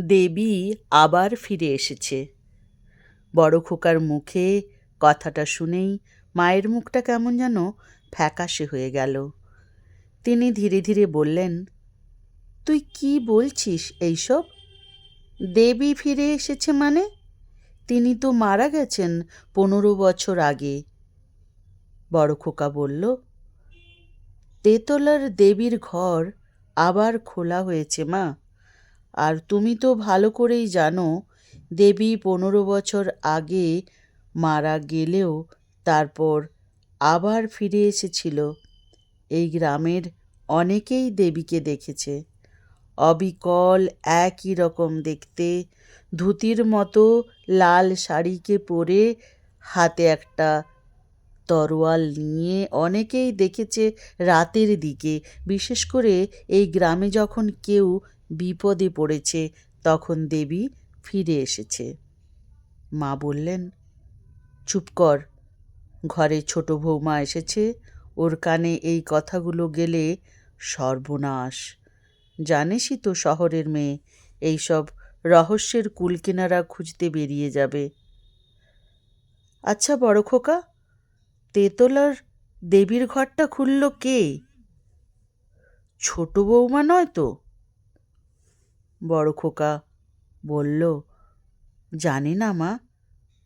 দেবী আবার ফিরে এসেছে। বড় খোকার মুখে কথাটা শুনেই মায়ের মুখটা কেমন যেন ফ্যাকাশে হয়ে গেল। তিনি ধীরে ধীরে বললেন, তুই কি বলছিস এইসব? দেবী ফিরে এসেছে মানে? তিনি তো মারা গেছেন পনেরো বছর আগে। বড় খোকা বলল, তেতলার দেবীর ঘর আবার খোলা হয়েছে মা। আর তুমি তো ভালো করেই জানো, দেবী পনেরো বছর আগে মারা গেলেও তারপর আবার ফিরে এসেছিল। এই গ্রামের অনেকেই দেবীকে দেখেছে। অবিকল একই রকম দেখতে, ধুতির মতো লাল শাড়িকে পরে হাতে একটা তরোয়াল নিয়ে অনেকেই দেখেছে রাতের দিকে। বিশেষ করে এই গ্রামে যখন কেউ বিপদে পড়েছে, তখন দেবী ফিরে এসেছে। মা বললেন, চুপ কর। ঘরে ছোট বৌমা এসেছে। ওর কানে এই কথাগুলো গেলে সর্বনাশ। জানিসই তো শহরের মেয়ে, এইসব রহস্যের কুলকিনারা খুঁজতে বেরিয়ে যাবে। আচ্ছা বড় খোকা, তেতলার দেবীর ঘরটা খুলল কে? ছোট বৌমা নয় তো? বড় খোকা বলল, জানি না মা,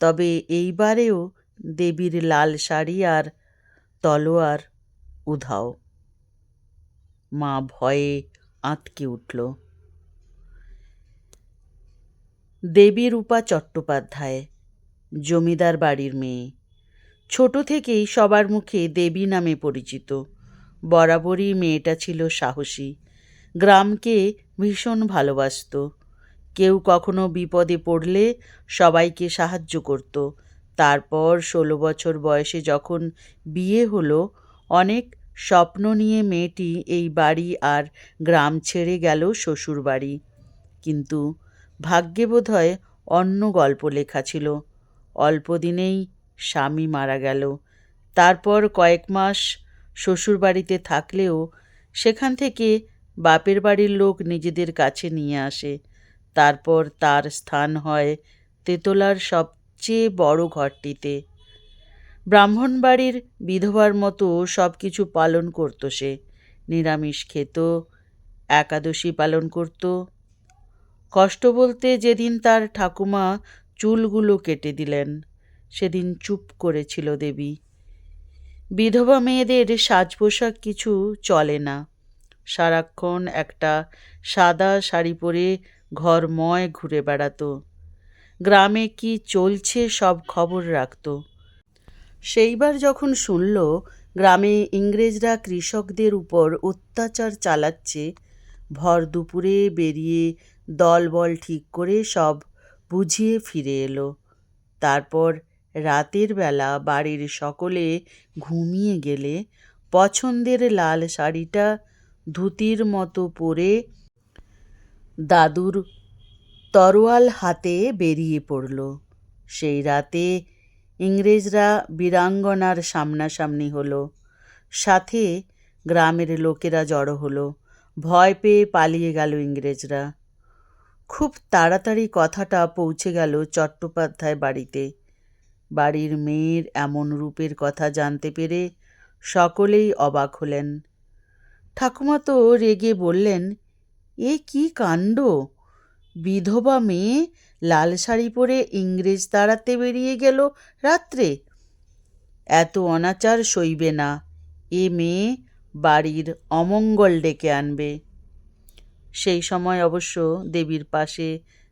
তবে এইবারেও দেবীর লাল শাড়ি আর তলোয়ার উধাও। মা ভয়ে আঁতকে উঠল। দেবী রূপা চট্টোপাধ্যায়, জমিদার বাড়ির মেয়ে। ছোট থেকেই সবার মুখে দেবী নামে পরিচিত। বরাবরই মেয়েটা ছিল সাহসী। গ্রামকে ভীষণ ভালোবাসত। কেউ কখনো বিপদে পড়লে সবাইকে সাহায্য করত। তারপর ষোলো বছর বয়সে যখন বিয়ে হলো, অনেক স্বপ্ন নিয়ে মেয়েটি এই বাড়ি আর গ্রাম ছেড়ে গেল শ্বশুর বাড়ি কিন্তু ভাগ্যে বোধহয় অন্য গল্প লেখা ছিল। অল্প দিনেই স্বামী মারা গেল। তারপর কয়েক মাস শ্বশুর বাড়িতে থাকলেও সেখান থেকে বাপের বাড়ির লোক নিজেদের কাছে নিয়ে আসে। তারপর তার স্থান হয় তেতলার সবচেয়ে বড় ঘরটিতে। ব্রাহ্মণ বাড়ির বিধবার মতো সব কিছু পালন করতো সে। নিরামিষ খেত, একাদশী পালন করত। কষ্ট বলতে যেদিন তার ঠাকুমা চুলগুলো কেটে দিলেন, সেদিন চুপ করেছিল দেবী। বিধবা মেয়েদের সাজ পোশাক কিছু চলে না। সারাক্ষণ একটা সাদা শাড়ি পরে ঘরময় ঘুরে বেড়াতো। গ্রামে কি চলছে সব খবর রাখত। সেইবার যখন শুনল গ্রামে ইংরেজরা কৃষকদের উপর অত্যাচার চালাচ্ছে, ভর দুপুরে বেরিয়ে দলবল ঠিক করে সব বুঝিয়ে ফিরে এলো। তারপর রাতের বেলা বাড়ির সকলে ঘুমিয়ে গেলে পছন্দের লাল শাড়িটা ধুতির মতো পরে দাদুর তরোয়াল হাতে বেরিয়ে পড়ল। সেই রাতে ইংরেজরা বীরাঙ্গনার সামনাসামনি হলো। সাথে গ্রামের লোকেরা জড়ো হলো। ভয় পেয়ে পালিয়ে গেল ইংরেজরা। খুব তাড়াতাড়ি কথাটা পৌঁছে গেল চট্টোপাধ্যায় বাড়িতে। বাড়ির মেয়ের এমন রূপের কথা জানতে পেরে সকলেই অবাক হলেন। ঠাকুমা তো রেগে বললেন, এ কি কাণ্ড? বিধবা মেয়ে লাল শাড়ি পরে ইংরেজ তাড়াতে বেরিয়ে গেল রাত্রে। এত অনাচার সইবে না, এ মেয়ে বাড়ির অমঙ্গল ডেকে আনবে। সেই সময় অবশ্য দেবীর পাশে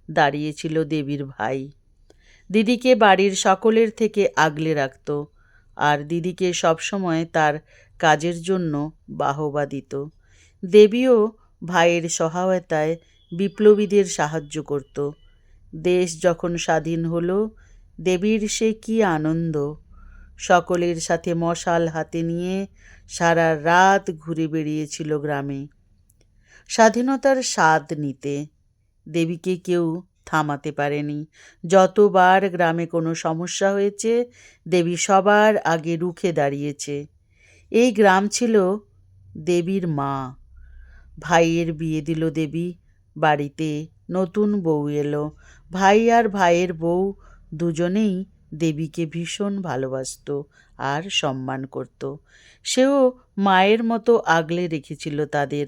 দাঁড়িয়েছিল দেবীর ভাই। দিদিকে বাড়ির সকলের থেকে আগলে রাখত, আর দিদিকে সবসময় তার কাজের জন্য বাহবা দিত। দেবীও ভাইয়ের সহায়তায় বিপ্লবীদের সাহায্য করত। দেশ যখন স্বাধীন হলো, দেবীর সে কি আনন্দ। সকলের সাথে মশাল হাতে নিয়ে সারা রাত ঘুরে বেরিয়েছিল গ্রামে। স্বাধীনতার স্বাদ নিতে দেবীকে কেউ থামাতে পারেনি। যতবার গ্রামে কোনো সমস্যা হয়েছে, দেবী সবার আগে রুখে দাঁড়িয়েছে। এই গ্রাম ছিল দেবীর মা। ভাইয়ের বিয়ে দিল দেবী, বাড়িতে নতুন বউ এলো। ভাই আর ভাইয়ের বউ দুজনেই দেবীকে ভীষণ ভালোবাসতো আর সম্মান করত। সেও মায়ের মতো আগলে রেখেছিল তাদের।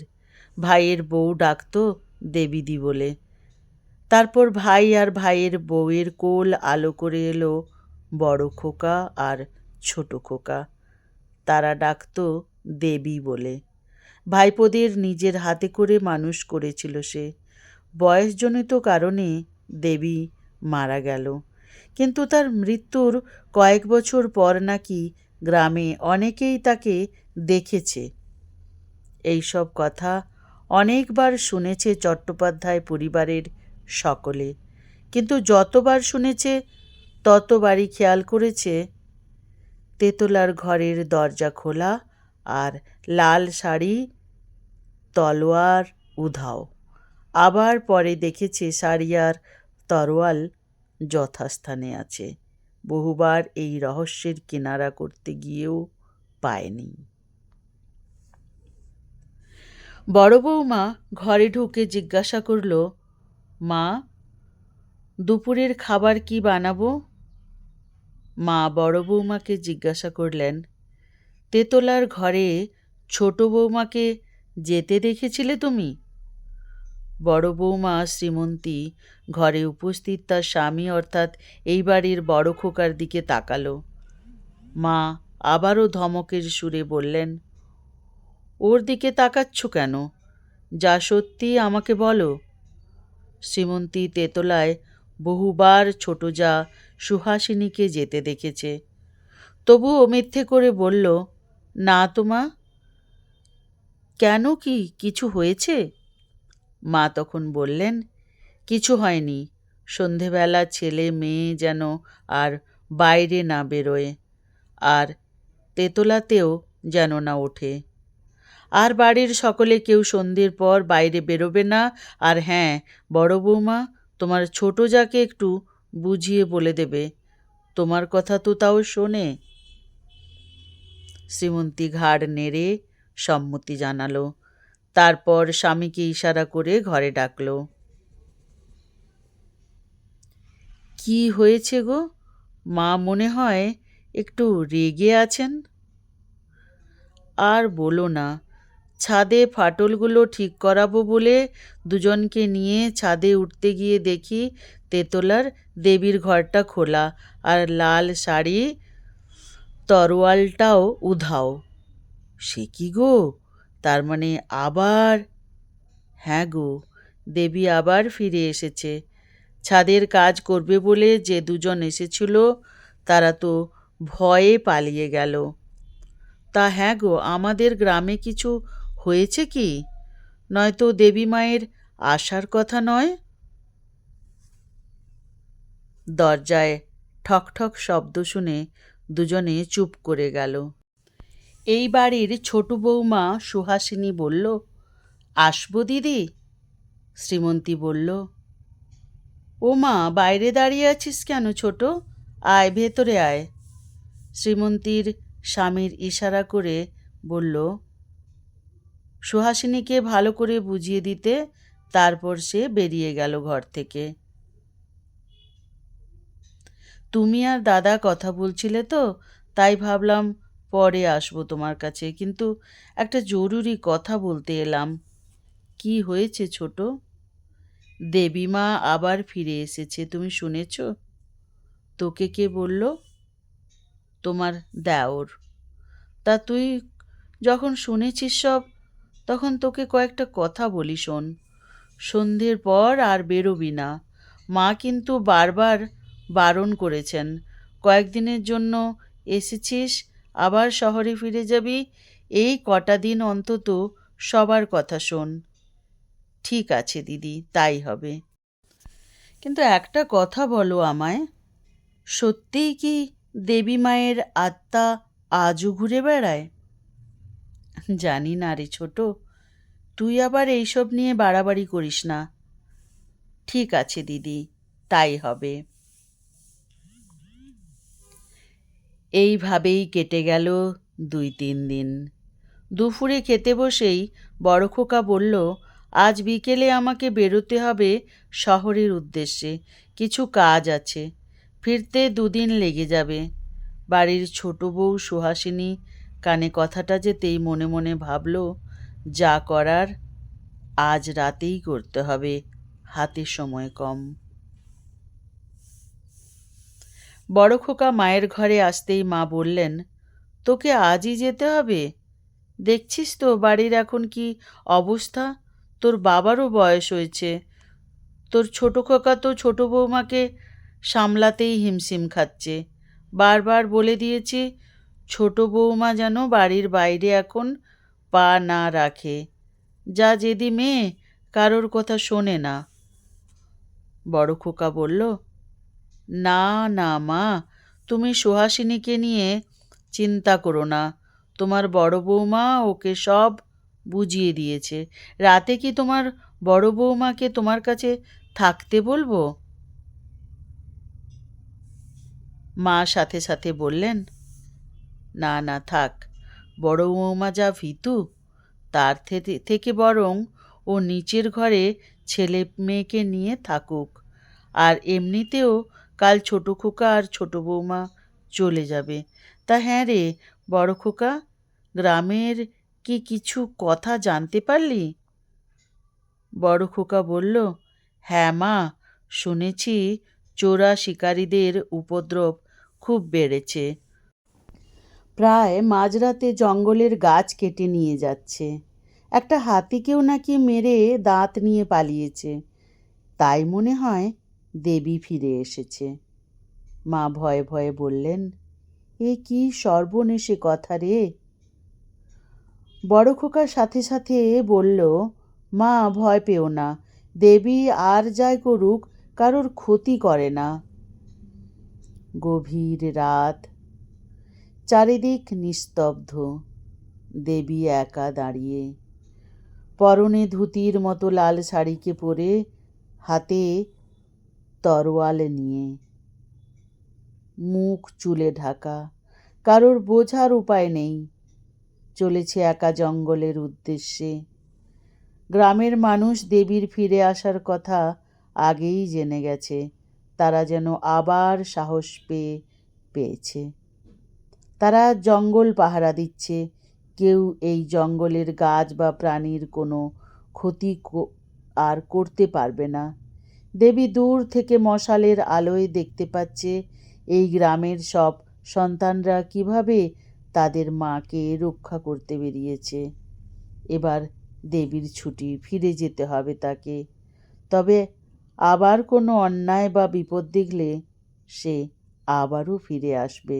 ভাইয়ের বউ ডাকতো দেবীদি বলে। তারপর ভাই আর ভাইয়ের বউয়ের কোল আলো করে এলো বড় খোকা আর ছোট খোকা। তারা ডাকতো দেবী বলে। ভাইপোদের নিজের হাতে করে মানুষ করেছিল সে। বয়সজনিত কারণে দেবী মারা গেল। কিন্তু তার মৃত্যুর কয়েক বছর পর নাকি গ্রামে অনেকেই তাকে দেখেছে। এইসব কথা অনেকবার শুনেছে চট্টোপাধ্যায় পরিবারের সকলে। কিন্তু যতবার শুনেছে, ততবারই খেয়াল করেছে তেতলার ঘরের দরজা খোলা আর লাল শাড়ি, তলোয়ার উধাও। আবার পরে দেখেছে শাড়ি আর তরোয়াল যথাস্থানে আছে। বহুবার এই রহস্যের কিনারা করতে গিয়েও পায়নি। বড় বৌমা ঘরে ঢুকে জিজ্ঞাসা করল, মা, দুপুরের খাবার কি বানাবো? মা বড় বৌমাকে জিজ্ঞাসা করলেন, তেতলার ঘরে ছোট বৌমাকে যেতে দেখেছিলে তুমি? বড় বৌমা শ্রীমন্তী ঘরে উপস্থিত তার স্বামী অর্থাৎ এই বাড়ির বড় খোকার দিকে তাকালো। মা আবারও ধমকের সুরে বললেন, ওর দিকে তাকাচ্ছ কেন? যা সত্যি আমাকে বলো। শ্রীমন্তী তেতলায় বহুবার ছোট যা সুহাসিনীকে যেতে দেখেছে। তবুও মিথ্যে করে বলল, না তোমা কেন কি? কিছু হয়েছে? মা তখন বললেন, কিছু হয়নি। সন্ধেবেলা ছেলে মেয়ে যেন আর বাইরে না বেরোয়, আর তেতলাতেও যেন না ওঠে। আর বাড়ির সকলে কেউ সন্ধ্যের পর বাইরে বেরোবে না। আর হ্যাঁ বড় বৌমা, তোমার ছোট যাকে একটু বুঝিয়ে বলে দেবে, তোমার কথা তো তাও শোনে। শ্রীমন্তী ঘাড় নেড়ে সম্মতি জানালো। তারপর স্বামীকে ইশারা করে ঘরে ডাকলো। কি হয়েছে গো? মা মনে হয় একটু রেগে আছেন? আর বলো না ছাদে ফাটলগুলো ঠিক করাবো বলে দুজনকে নিয়ে ছাদে উঠতে গিয়ে দেখি তেতলার দেবীর ঘরটা খোলা আর লাল শাড়ি তরোয়ালটাও উধাও। সে কি গো? তার মানে আবার? হ্যাঁ গো, দেবী আবার ফিরে এসেছে। ছাদের কাজ করবে বলে যে দুজন এসেছিল, তারা তো ভয়ে পালিয়ে গেল। তা হ্যাঁ গো, আমাদের গ্রামে কিছু হয়েছে কি? নয়তো দেবী মায়ের আসার কথা নয়? দরজায় ঠক ঠক শব্দ শুনে দুজনে চুপ করে গেল। এই বাড়ির ছোট বৌমা সুহাসিনী বলল, আসব দিদি? শ্রীমন্তী বলল ও মা বাইরে দাঁড়িয়ে আছিস কেন ছোট? আয়, ভেতরে আয়। শ্রীমন্তীর স্বামীর ইশারা করে বলল সুহাসিনীকে ভালো করে বুঝিয়ে দিতে তারপর সে বেরিয়ে গেল ঘর থেকে। তুমি আর দাদা কথা বলছিলে তো, তাই ভাবলাম পরে আসব তোমার কাছে, কিন্তু একটা জরুরি কথা বলতে এলাম। কি হয়েছে ছোট? দেবীমা আবার ফিরে এসেছে, তুমি শুনেছ? তোকে কে বলল? তোমার দেওর। তা তুই যখন শুনেছিস সব তখন তোকে কয়েকটা কথা বলি শোন। সন্ধ্যের পর আর বেরোবি না। মা কিন্তু বারবার বারণ করেছেন। কয়েকদিনের জন্য এসেছিস, আবার শহরে ফিরে যাবি। এই কটা দিন অন্তত সবার কথা শোন। ঠিক আছে দিদি, তাই হবে। কিন্তু একটা কথা বলো আমায়, সত্যিই কি দেবী মায়ের আত্মা আজও ঘুরে বেড়ায়? জানি না রে ছোট। তুই আবার এইসব নিয়ে বাড়াবাড়ি করিস না। ঠিক আছে, দিদি, তাই হবে। এইভাবেই কেটে গেল দুই তিন দিন। দুপুরে খেতে বসেই বড় খোকা বলল, আজ বিকেলে আমাকে বেরোতে হবে শহরের উদ্দেশ্যে। কিছু কাজ আছে। ফিরতে দুদিন লেগে যাবে। বাড়ির ছোট বউ সুহাসিনী কানে কথাটা যেতেই মনে মনে ভাবল, যা করার আজ রাতেই করতে হবে, হাতে সময় কম। বড় খোকা মায়ের ঘরে আসতেই মা বললেন, তোকে আজই যেতে হবে? দেখছিস তো বাড়ির এখন কি অবস্থা? তোর বাবারও বয়স হয়েছে। তোর ছোট খোকা তো ছোট বৌমাকে সামলাতেই হিমশিম খাচ্ছে। বারবার বলে দিয়েছি ছোট বৌমা যেন বাড়ির বাইরে এখন পা না রাখে। যা যেদি মেয়ে, কারোর কথা শোনে না। বড় খোকা বলল, না না মা, তুমি সুহাসিনীকে নিয়ে চিন্তা করো না। তোমার বড় বৌমা ওকে সব বুঝিয়ে দিয়েছে। রাতে কি তোমার বড় বৌমাকে তোমার কাছে থাকতে বলব? মা সাথে সাথে বললেন না না, থাক। বড় বৌমা যা ভীতু, তার থেকে থেকে বরং ও নিচের ঘরে ছেলে মেয়েকে নিয়ে থাকুক। আর এমনিতেও কাল ছোট খোকা আর ছোট বৌমা চলে যাবে। তা হ্যাঁ রে, বড় খোকা, গ্রামের কি কিছু কথা জানতে পারলি? বড় খোকা বলল হ্যাঁ মা, শুনেছি চোরা শিকারীদের উপদ্রব খুব বেড়েছে। প্রায় মাঝরাতে জঙ্গলের গাছ কেটে নিয়ে যাচ্ছে। একটা হাতিকেও নাকি মেরে দাঁত নিয়ে পালিয়েছে। তাই মনে হয় দেবী ফিরে এসেছে। মা ভয়ে ভয়ে বললেন, এ কি সর্বনেশে কথা রে? বড় খোকার সাথে সাথে বলল, মা, ভয় পেও না। দেবী আর যাই করুক, কারোর ক্ষতি করে না। গভীর রাত চারিদিক নিস্তব্ধ, দেবী একা দাঁড়িয়ে। পরনে ধুতির মতো লাল শাড়িকে পরে হাতে তরোয়াল নিয়ে। মুখ চুলে ঢাকা, কারোর বোঝার উপায় নেই। চলেছে একা জঙ্গলের উদ্দেশ্যে। গ্রামের মানুষ দেবীর ফিরে আসার কথা আগেই জেনে গেছে, তারা যেন আবার সাহস পেয়ে, পেয়েছে। তারা জঙ্গল পাহারা দিচ্ছে। কেউ এই জঙ্গলের গাছ বা প্রাণীর কোনো ক্ষতি আর করতে পারবে না। দেবী দূর থেকে মশালের আলোয় দেখতে পাচ্ছে, এই গ্রামের সব সন্তানরা কীভাবে তাদের মাকে রক্ষা করতে বেরিয়েছে। এবার দেবীর ছুটি, ফিরে যেতে হবে তাকে। তবে আবার কোনো অন্যায় বা বিপদ দেখলে সে আবারও ফিরে আসবে।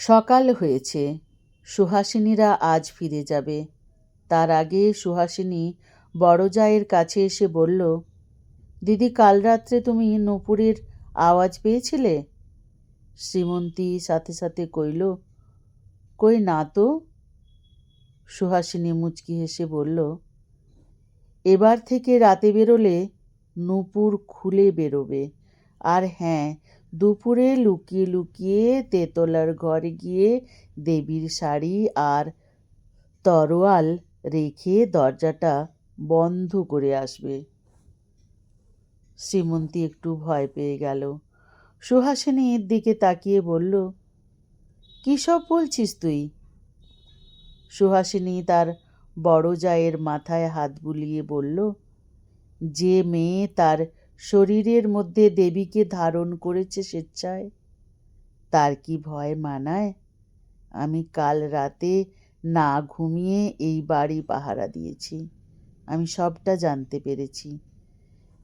সকাল হয়েছে, সুহাসিনীরা আজ ফিরে যাবে। তার আগে সুহাসিনী বড় জায়ের কাছে এসে বলল, দিদি, কাল রাত্রে তুমি নূপুরের আওয়াজ পেয়েছিলে? শ্রীমন্তী সাথে সাথে কইল, কই না তো। সুহাসিনী মুচকি হেসে বলল, এবার থেকে রাতে বেরোলে নূপুর খুলে বেরোবে। আর হ্যাঁ দুপুরে লুকিয়ে লুকিয়ে তেতলার ঘরে গিয়ে দেবীর শাড়ি আর তরোয়াল রেখে দরজাটা বন্ধ করে আসবে। শ্রীমন্তী একটু ভয় পেয়ে গেল। সুহাসিনীর দিকে তাকিয়ে বলল, কী সব বলছিস তুই? সুহাসিনী তার বড় জায়ের মাথায় হাত বুলিয়ে বলল, যে মেয়ে তার শরীরের মধ্যে দেবীকে ধারণ করেছে স্বেচ্ছায়। তার কি ভয় মানায়? আমি কাল রাতে না ঘুমিয়ে এই বাড়ি পাহারা দিয়েছি। আমি সবটা জানতে পেরেছি।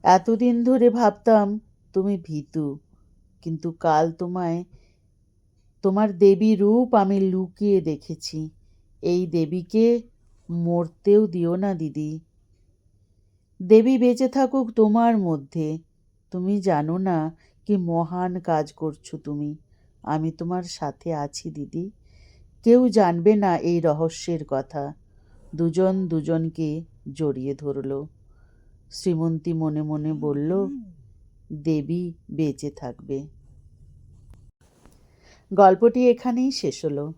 এতদিন ধরে ভাবতাম, তুমি ভীতু, কিন্তু কাল তোমায়, তোমার দেবী রূপ আমি লুকিয়ে দেখেছি। এই দেবীকে মরতেও দিও না, দিদি। দেবী বেঁচে থাকুক তোমার মধ্যে। তুমি জানো না কি মহান কাজ করছ তুমি। আমি তোমার সাথে আছি, দিদি। কেউ জানবে না এই রহস্যের কথা। দুজন দুজনকে জড়িয়ে ধরল। শ্রীমন্তী মনে মনে বলল, দেবী বেঁচে থাকবে। গল্পটি এখানেই শেষ হলো।